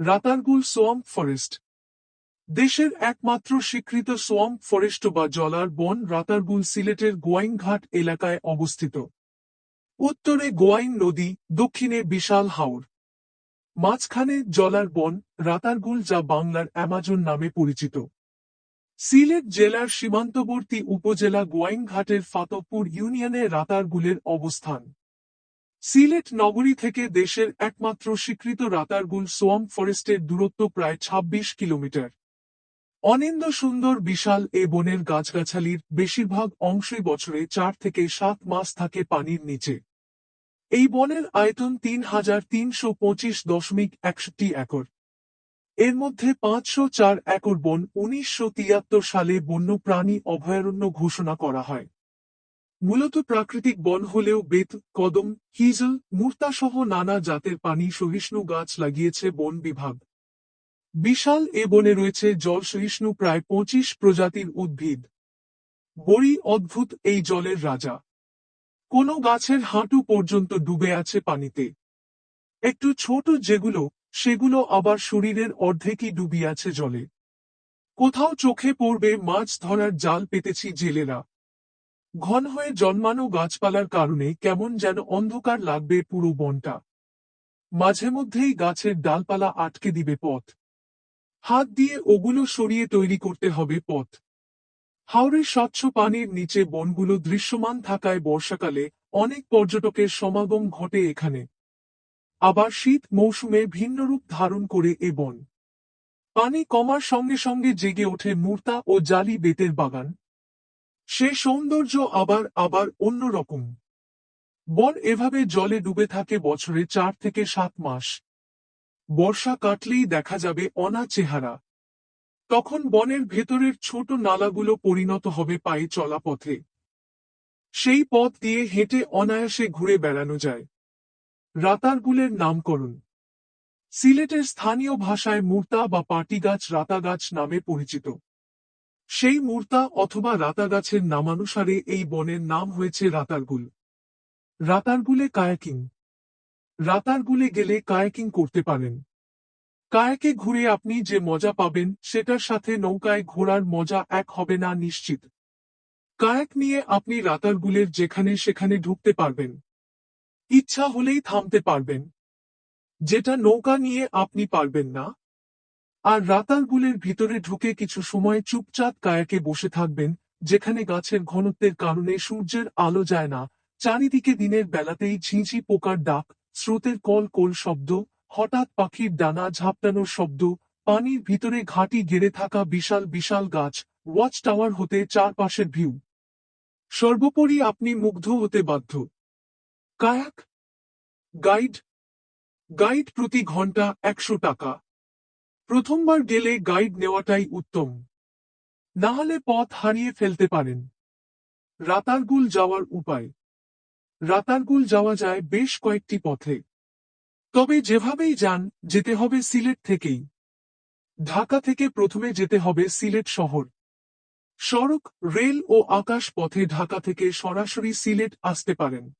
Ratargul swamp forest. দেশের একমাত্র স্বীকৃত সোয়াম্প ফরেস্ট বা জলার বন রাতারগুল সিলেটের গোয়াইনঘাট এলাকায় অবস্থিত। উত্তরে গোয়াইন নদী, দক্ষিণে বিশাল হাওর। মাঝখানে জলার বন রাতারগুল যা বাংলার অ্যামাজন নামে পরিচিত। সিলেট জেলার সীমান্তবর্তী উপজেলা গোয়াইনঘাটের ফাতপুর ইউনিয়নে রাতারগুলের অবস্থান। সিলেট নগরী থেকে দেশের একমাত্র স্বীকৃত রাতারগুল সোয়াম ফরেস্টের দূরত্ব প্রায় ২৬ কিলোমিটার। অনিন্দ সুন্দর বিশাল এ বনের গাছগাছালির বেশিরভাগ অংশই বছরে চার থেকে সাত মাস থাকে পানির নিচে। এই বনের আয়তন তিন হাজার তিনশো পঁচিশ দশমিক একষট্টি একর। এর মধ্যে পাঁচশো চার একর বন উনিশশো তিয়াত্তর সালে বন্যপ্রাণী অভয়ারণ্য ঘোষণা করা হয়। মূলত প্রাকৃতিক বন হলেও বেত, কদম, হিজল, মূর্তাসহ নানা জাতের পানি সহিষ্ণু গাছ লাগিয়েছে বন বিভাগ। বিশাল এ বনে রয়েছে জল সহিষ্ণু প্রায় পঁচিশ প্রজাতির উদ্ভিদ। বড়ি অদ্ভুত এই জলের রাজা। কোনো গাছের হাঁটু পর্যন্ত ডুবে আছে পানিতে। একটু ছোট যেগুলো, সেগুলো আবার শরীরের অর্ধেকই ডুবিয়াছে জলে। কোথাও চোখে পড়বে মাছ ধরার জাল পেতেছি জেলেরা। ঘন হয়ে জন্মানো গাছপালার কারণে কেমন যেন অন্ধকার লাগবে পুরো বনটা। মাঝে মধ্যেই গাছের ডালপালা আটকে দিবে পথ। হাত দিয়ে ওগুলো সরিয়ে তৈরি করতে হবে পথ। হাওড়ের স্বচ্ছ পানির নিচে বনগুলো দৃশ্যমান থাকায় বর্ষাকালে অনেক পর্যটকের সমাগম ঘটে এখানে। আবার শীত মৌসুমে ভিন্ন রূপ ধারণ করে এ বন। পানি কমার সঙ্গে সঙ্গে জেগে ওঠে মূর্তা ও জালি বেতের বাগান। সে সৌন্দর্য আবার আবার অন্যরকম। বন এভাবে জলে ডুবে থাকে বছরে চার থেকে সাত মাস। বর্ষা কাটলেই দেখা যাবে অনা চেহারা। তখন বনের ভেতরের ছোট নালাগুলো পরিণত হবে পায়ে চলা পথে। সেই পথ দিয়ে হেঁটে অনায়াসে ঘুরে বেড়ানো যায়। রাতারগুলের নামকরণ। সিলেটের স্থানীয় ভাষায় মূর্তা বা পাটি গাছ রাতা গাছ নামে পরিচিত। সেই মূর্তা অথবা রাতা গাছের নামানুসারে এই বনের নাম হয়েছে রাতারগুল। রাতারগুলে কায়াকিং। রাতারগুলে গেলে কায়াকিং করতে পারেন। কায়াকে ঘুরে আপনি যে মজা পাবেন, সেটার সাথে নৌকায় ঘোরার মজা এক হবে না নিশ্চিত। কায়াক নিয়ে আপনি রাতারগুলের যেখানে সেখানে ঢুকতে পারবেন। ইচ্ছা হলেই থামতে পারবেন। যেটা নৌকা নিয়ে আপনি পারবেন না। আর রাতারগুলের ভিতরে ঢুকে কিছু সময় চুপচাপ কায়াকে বসে থাকবেন, যেখানে গাছের ঘনত্বের কারণে সূর্যের আলো যায় না। চারিদিকে দিনের বেলাতেই ঝিঁঝি পোকার ডাক, স্রোতের কল কল শব্দ, হঠাৎ পাখির ডানা ঝাপটানোর শব্দ, পানির ভিতরে ঘাটি গেড়ে থাকা বিশাল বিশাল গাছ ওয়াচ টাওয়ার হতে চারপাশের ভিউ। সর্বোপরি আপনি মুগ্ধ হতে বাধ্য। কায়াক? গাইড? গাইড প্রতি ঘণ্টা একশো টাকা। প্রথমবার গেলে গাইড নেওয়াটাই উত্তম। না হলে পথ হারিয়ে ফেলতে পারেন। রাতারগুল যাওয়ার উপায়। রাতারগুল যাওয়া যায় বেশ কয়েকটি পথে। তবে যেভাবেই যান, যেতে হবে সিলেট থেকেই। ঢাকা থেকে প্রথমে যেতে হবে সিলেট শহর। সড়ক, রেল ও আকাশ পথে ঢাকা থেকে সরাসরি সিলেট আসতে পারেন।